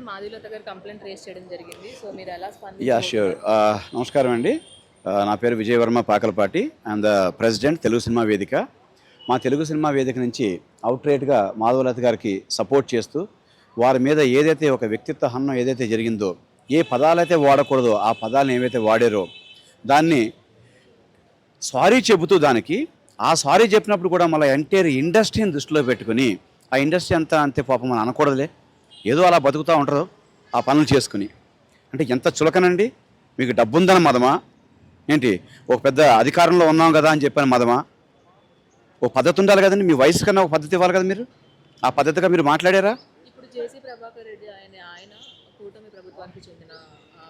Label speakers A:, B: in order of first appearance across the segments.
A: And Madhulatha గారు complaint raise చేయడం జరిగింది. సో మీరు ఎలా
B: యా ష్యూర్ uh, నమస్కారం అండి. Uh, నా పేరు Vijayavarma Pakalapati. And the president Telugu cinema Vedika. మా తెలుగు సినిమా వేదిక నుంచి అవుట్ రేట్గా మాధవలత గారికి సపోర్ట్ చేస్తూ వారి మీద ఏదైతే ఒక వ్యక్తిత్వ హన్నం ఏదైతే జరిగిందో ఏ పదాలైతే వాడకూడదో ఆ పదాలను ఏవైతే వాడారో దాన్ని సారీ చెబుతూ దానికి ఆ సారీ చెప్పినప్పుడు కూడా మళ్ళీ ఎంటైర్ ఇండస్ట్రీని దృష్టిలో పెట్టుకుని ఆ ఇండస్ట్రీ అంతా అంతే పాపం మనం అనకూడదులే. ఏదో అలా బతుకుతూ ఉంటారు ఆ పనులు చేసుకుని. అంటే ఎంత చులకనండి? మీకు డబ్బు ఉందని మదమా? ఏంటి? ఒక పెద్ద అధికారంలో ఉన్నాం కదా అని చెప్పాను మదమా? ఓ పద్ధతి ఉండాలి కదండి మీ వయసు కన్నా ఒక పద్ధతి ఇవ్వాలి కదా మీరు? ఆ పద్ధతిగా మీరు మాట్లాడారా?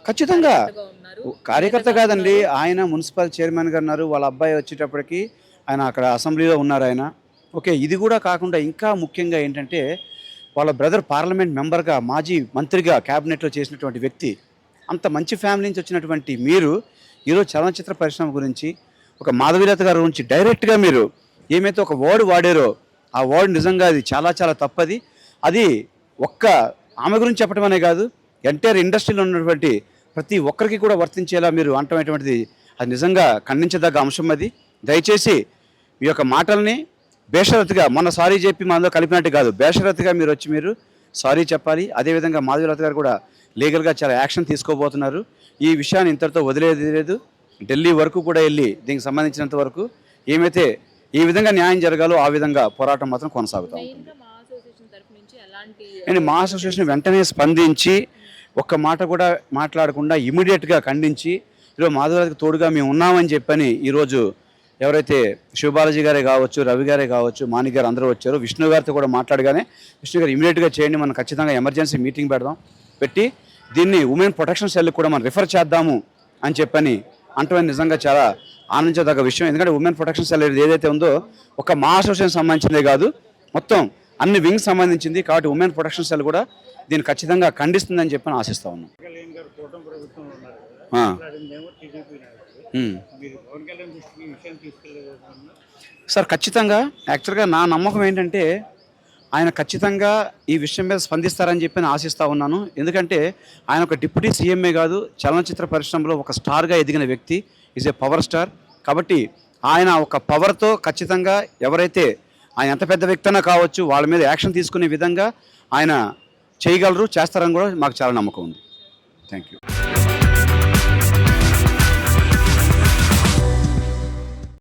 B: ఖచ్చితంగా. కార్యకర్త కాదండి ఆయన మున్సిపల్ చైర్మన్ గారు ఉన్నారు వాళ్ళ అబ్బాయి వచ్చేటప్పటికి ఆయన అక్కడ అసెంబ్లీలో ఉన్నారు ఆయన. ఓకే ఇది కూడా కాకుండా ఇంకా ముఖ్యంగా ఏంటంటే వాళ్ళ బ్రదర్ పార్లమెంట్ మెంబర్గా మాజీ మంత్రిగా క్యాబినెట్లో చేసినటువంటి వ్యక్తి అంత మంచి ఫ్యామిలీ నుంచి వచ్చినటువంటి మీరు ఈరోజు చలనచిత్ర పరిశ్రమ గురించి ఒక మాధవీలత గారి గురించి డైరెక్ట్గా మీరు ఏమైతే ఒక వర్డ్ వాడారో ఆ వర్డ్ నిజంగా అది చాలా చాలా తప్పది. అది ఒక్క ఆమె గురించి చెప్పడం అనే కాదు ఎంటైర్ ఇండస్ట్రీలో ఉన్నటువంటి ప్రతి ఒక్కరికి కూడా వర్తించేలా మీరు అంటమైనటువంటిది అది నిజంగా ఖండించదగ్గ అంశం అది. దయచేసి మీ యొక్క మాటల్ని బేషరత్గా మొన్న సారీ చెప్పి మనలో కలిపినట్టు కాదు. బేషరత్గా మీరు వచ్చి మీరు సారీ చెప్పాలి. అదేవిధంగా మాధవీలత గారు కూడా లీగల్గా చాలా యాక్షన్ తీసుకోబోతున్నారు. ఈ విషయాన్ని ఇంతటితో వదిలేది లేదు. ఢిల్లీ వరకు కూడా వెళ్ళి దీనికి సంబంధించినంత వరకు ఏమైతే ఏ విధంగా న్యాయం జరగాలో ఆ విధంగా పోరాటం మాత్రం కొనసాగుతాం అండ్ మా అసోసియేషన్ వెంటనే స్పందించి ఒక్క మాట కూడా మాట్లాడకుండా ఇమీడియట్గా ఖండించి ఈరోజు మాధవరాజుకి తోడుగా మేము ఉన్నామని చెప్పని ఈరోజు ఎవరైతే శివబాలాజీ గారే కావచ్చు రవి గారే కావచ్చు మాణిక్ గారు అందరూ వచ్చారు విష్ణు గారితో కూడా మాట్లాడగానే విష్ణు గారు ఇమీడియట్గా చేయండి మనం ఖచ్చితంగా ఎమర్జెన్సీ మీటింగ్ పెడదాం పెట్టి దీన్ని ఉమెన్ ప్రొటెక్షన్ సెల్ కూడా మనం రిఫర్ చేద్దాము అని చెప్పని అంటే నిజంగా చాలా ఆనందించదగ్గ విషయం. ఎందుకంటే ఉమెన్ ప్రొటెక్షన్ సెల్ ఏదైతే ఉందో ఒక మా అసోసియేషన్ సంబంధించిందే కాదు మొత్తం అన్ని వింగ్స్ సంబంధించింది కాబట్టి ఉమెన్ ప్రొటెక్షన్ సెల్ కూడా దీన్ని ఖచ్చితంగా ఖండిస్తుందని చెప్పి ఆశిస్తా ఉన్నాం. సార్ ఖచ్చితంగా యాక్చువల్గా నా నమ్మకం ఏంటంటే ఆయన ఖచ్చితంగా ఈ విషయం మీద స్పందిస్తారని చెప్పి నేను ఆశిస్తూ ఉన్నాను. ఎందుకంటే ఆయన ఒక డిప్యూటీ సీఎంఏ కాదు చలనచిత్ర పరిశ్రమలో ఒక స్టార్గా ఎదిగిన వ్యక్తి ఈజ్ ఏ పవర్ స్టార్. కాబట్టి ఆయన ఒక పవర్తో ఖచ్చితంగా ఎవరైతే ఆయన ఎంత పెద్ద వ్యక్తి అయినా కావచ్చు వాళ్ళ మీద యాక్షన్ తీసుకునే విధంగా ఆయన చేయగలరు చేస్తారని కూడా మాకు చాలా నమ్మకం ఉంది. Thank you.